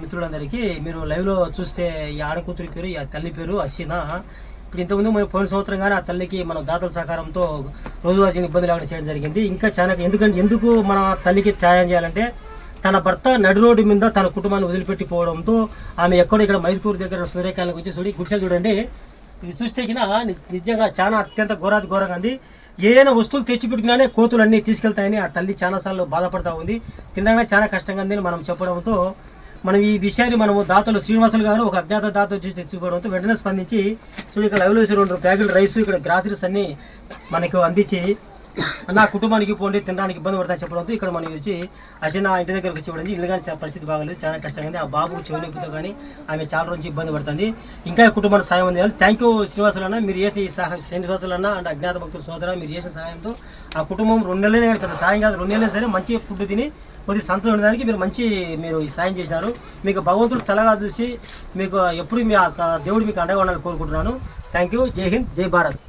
మిత్రులందరికీ మీరు లైవ్లో చూస్తే ఈ ఆడకూతురి పేరు ఈ తల్లి పేరు అశ్విన. ఇప్పుడు ఇంతకుముందు మనం పోయిన సంవత్సరం కానీ ఆ తల్లికి మన దాతల సహకారంతో రోజువారీ ఇబ్బంది లేకుండా చేయడం జరిగింది. ఇంకా చాలా ఎందుకంటే ఎందుకు మన తల్లికి ఛాయం చేయాలంటే తన భర్త నడి రోడ్డు మీద తన కుటుంబాన్ని వదిలిపెట్టిపోవడంతో ఆమె ఎక్కడో ఇక్కడ మైదుకూరు దగ్గర సూర్యకాయలకు వచ్చి చూడి గుడిసెలు చూడండి. ఇది చూస్తే కినా నిజంగా చాలా అత్యంత ఘోరాతి ఘోరంగా ఉంది. ఏదైనా వస్తువులు తెచ్చిపెట్టినానే కోతులు అన్నీ తీసుకెళ్తాయని ఆ తల్లి చాలాసార్లు బాధపడతా ఉంది. తినడానికి చాలా కష్టంగా ఉంది అని మనం చెప్పడంతో మనం ఈ విషయాన్ని మనము దాతలు శ్రీనివాసులు గారు ఒక అజ్ఞాత దాత చూసి తెచ్చుకోవడంతో వెంటనే స్పందించి చూడు ఇక్కడ లైవ్లో రెండు ప్యాకెట్ రైస్ ఇక్కడ గ్రాసరీస్ అన్ని మనకు అందించి నా కుటుంబానికి పోండి తినడానికి ఇబ్బంది పడతా చెప్పడంతో ఇక్కడ మనం వచ్చి అసిన ఇంటి దగ్గరకు వచ్చి ఇవ్వడం ఇల్లు కానీ చాలా పరిస్థితి బాగలేదు చాలా కష్టంగా ఆ బాబు చెవినొప్పితో కానీ ఆమె చాలా రోజు ఇబ్బంది పడుతుంది. ఇంకా కుటుంబానికి సాయం అందించాలి. థ్యాంక్ యూ శ్రీనివాసులన్న మీరు చేసే ఈ సహాయం శ్రీనివాసులన్న అండ్ అజ్ఞాత భక్తుల సోదర మీరు చేసిన సహాయంతో ఆ కుటుంబం రెండు నెలలే కానీ పెద్ద సాయం కాదు. రెండు నెలలే సరే మంచి ఫుడ్ తిని కొద్ది సంతోషం ఉండడానికి మీరు మంచి మీరు ఈ సాయం చేశారు. మీకు భగవంతుడు చల్లగా చూసి మీకు ఎప్పుడు మీ దేవుడు మీకు అండగా ఉండాలని కోరుకుంటున్నాను. థ్యాంక్ యూ జై హింద్ జై భారత్.